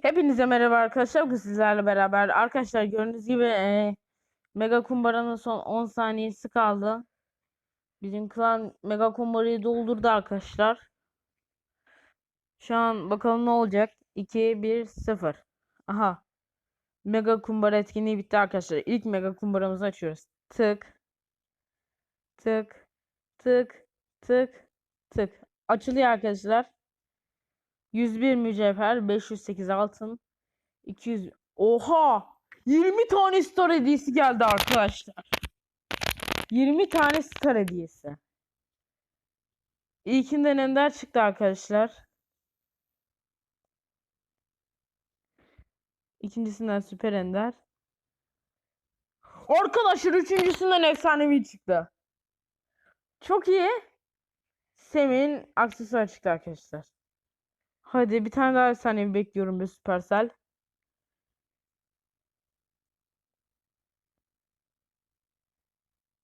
Hepinize merhaba arkadaşlar. Bugün sizlerle beraber arkadaşlar gördüğünüz gibi e, Mega Kumbara'nın son 10 saniyesi kaldı. Bizim klan Mega Kumbara'yı doldurdu arkadaşlar. Şu an bakalım ne olacak. 2 1 0. Aha. Mega Kumbara etkinliği bitti arkadaşlar. İlk Mega Kumbaramızı açıyoruz. Tık. Tık. Tık. Tık. Tık. Açılıyor arkadaşlar. 101 mücevher, 508 altın, 200 Oha! 20 tane star hediyesi geldi arkadaşlar. 20 tane star hediyesi. İlkinden ender çıktı arkadaşlar. İkincisinden süper ender. Arkadaşlar üçüncüsünden efsanevi çıktı. Çok iyi. Sem'in aksesuar çıktı arkadaşlar. Hadi bir tane daha efsanevi bekliyorum bir Supercell.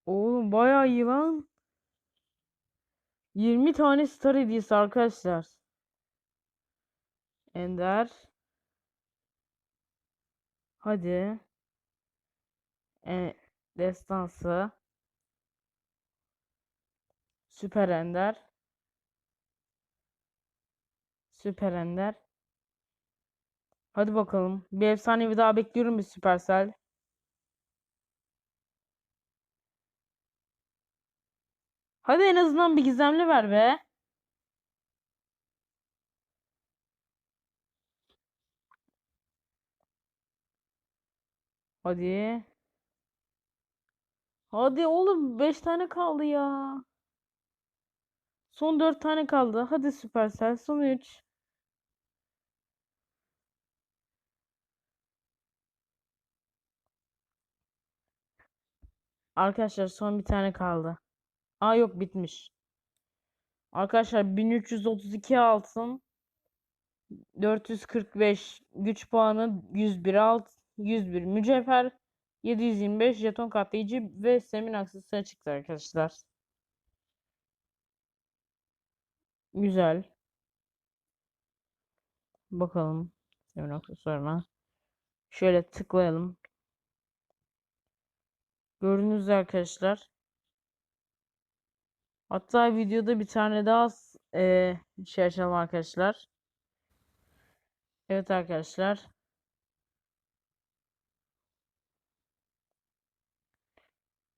Oğlum bayağı iyi lan. 20 tane star hediyesi arkadaşlar. Ender. Hadi. E, destansı. Süper Ender. Süper Ender. Hadi bakalım. Bir efsanevi daha bekliyorum bir Supercell. Hadi en azından bir gizemli ver be. Hadi. Hadi oğlum 5 tane kaldı ya. Son 4 tane kaldı. Hadi Supercell son 3. Arkadaşlar son bir tane kaldı. Aa yok bitmiş. Arkadaşlar 1332 altın 445 güç puanı 101 alt 101 mücevher 725 jeton katlayıcı ve semin aksesuarı çıktı arkadaşlar. Güzel. Bakalım semin aksesuarına. Şöyle tıklayalım. Gördüğünüz üzere arkadaşlar. Hatta videoda bir tane daha e, şey açalım arkadaşlar. Evet arkadaşlar.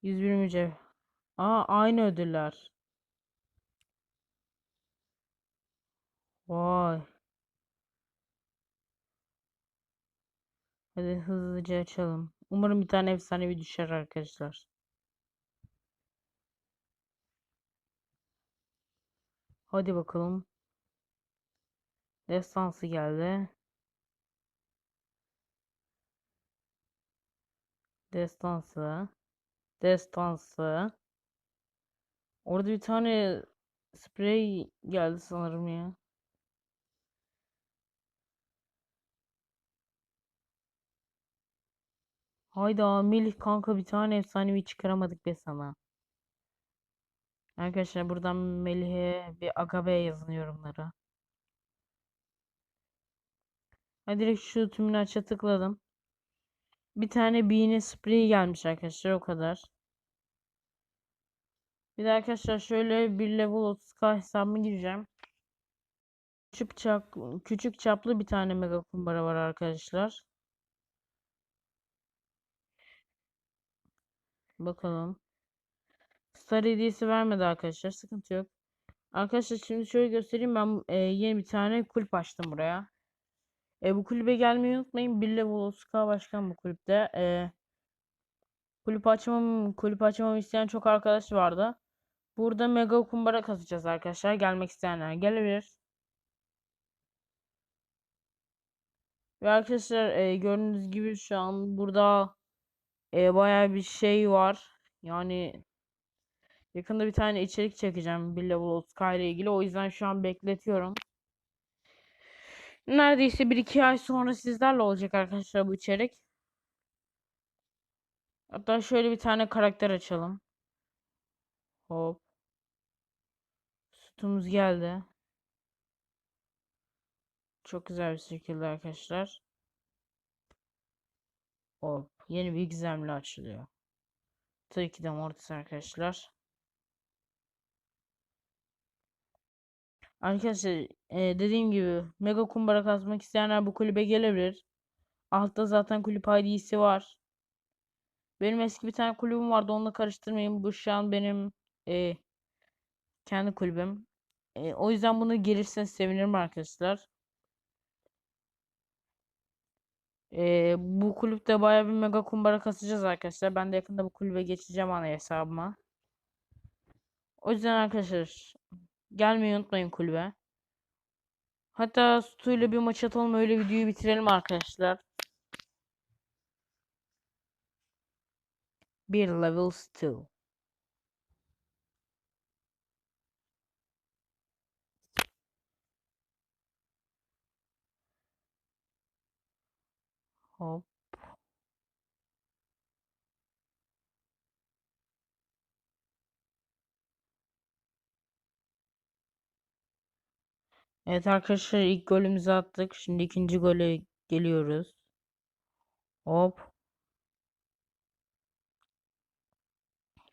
Yüz bir mücevher. Aa aynı ödüller. Vay. Hadi hızlıca açalım. Umarım bir tane efsanevi düşer arkadaşlar. Hadi bakalım. Destansı geldi. Destansı. Destansı. Orada bir tane sprey geldi sanırım ya. Hayda Melih kanka bir tane efsanevi çıkaramadık be sana. Arkadaşlar buradan Melih'e bir agabe yazın yorumlara. Hadi direkt şu tümünü aça tıkladım. Bir tane Beanie Spree gelmiş arkadaşlar o kadar. Bir de arkadaşlar şöyle bir level 30k hesabıma gireceğim. Küçük, çap, küçük çaplı bir tane mega kumbara var arkadaşlar. Bakalım. Star hediyesi vermedi arkadaşlar. Sıkıntı yok. Arkadaşlar şimdi şöyle göstereyim. Ben e, yeni bir tane kulüp açtım buraya. E, bu kulübe gelmeyi unutmayın. Bir level 30k başkan bu kulüpte. E, kulüp açmam, kulüp açmamı isteyen çok arkadaş vardı. Burada mega kumbara kasacağız arkadaşlar. Gelmek isteyenler gelebilir. Ve arkadaşlar e, gördüğünüz gibi şu an burada e, bayağı bir şey var. Yani yakında bir tane içerik çekeceğim bir level 30k ile ilgili. O yüzden şu an bekletiyorum. Neredeyse 1-2 ay sonra sizlerle olacak arkadaşlar bu içerik. Hatta şöyle bir tane karakter açalım. Hop. Sütumuz geldi. Çok güzel bir şekilde arkadaşlar. Hop. Yeni bir gizemli açılıyor. Tabii ki de Mortis arkadaşlar. Arkadaşlar e, dediğim gibi mega kumbara kazmak isteyenler bu kulübe gelebilir. Altta zaten kulüp ID'si var. Benim eski bir tane kulübüm vardı onunla karıştırmayın. Bu şu an benim e, kendi kulübüm. E, o yüzden bunu gelirseniz sevinirim arkadaşlar. E, bu kulüpte bayağı bir mega kumbara kasacağız arkadaşlar. Ben de yakında bu kulübe geçeceğim ana hesabıma. O yüzden arkadaşlar gelmeyi unutmayın kulübe. Hatta Stu ile bir maç atalım öyle videoyu bitirelim arkadaşlar. Bir level still. Hop. Evet arkadaşlar ilk golümüzü attık. Şimdi ikinci gole geliyoruz. Hop.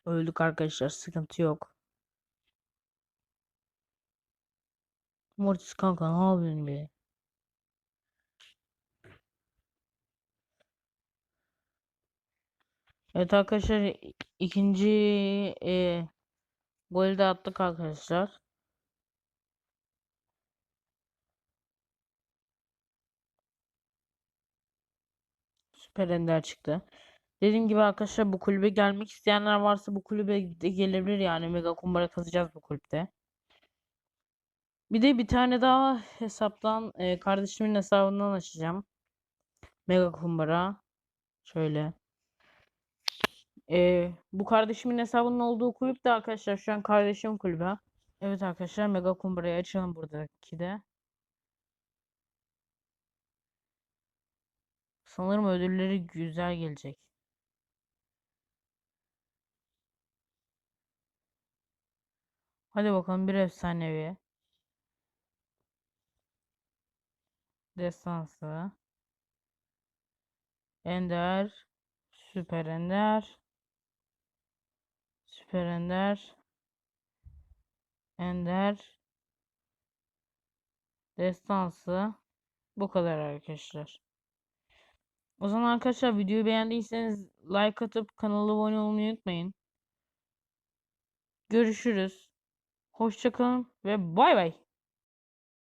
Öldük arkadaşlar sıkıntı yok. Mortis kanka ne yapıyorsun be? Evet arkadaşlar ikinci e, golü de attık arkadaşlar. Süper Ender çıktı. Dediğim gibi arkadaşlar bu kulübe gelmek isteyenler varsa bu kulübe de gelebilir yani mega kumbara kazacağız bu kulüpte. Bir de bir tane daha hesaptan e, kardeşimin hesabından açacağım. Mega kumbara. Şöyle. E, bu kardeşimin hesabının olduğu kulüp de arkadaşlar şu an kardeşim kulübü. Evet arkadaşlar mega kumbarayı açalım buradaki de. Sanırım ödülleri güzel gelecek. Hadi bakalım bir efsanevi. Destansı. Ender. Süper Ender. Süper Ender. Ender. Destansı. Bu kadar arkadaşlar. O zaman arkadaşlar videoyu beğendiyseniz like atıp kanala abone olmayı unutmayın. Görüşürüz. Hoşçakalın ve bay bay.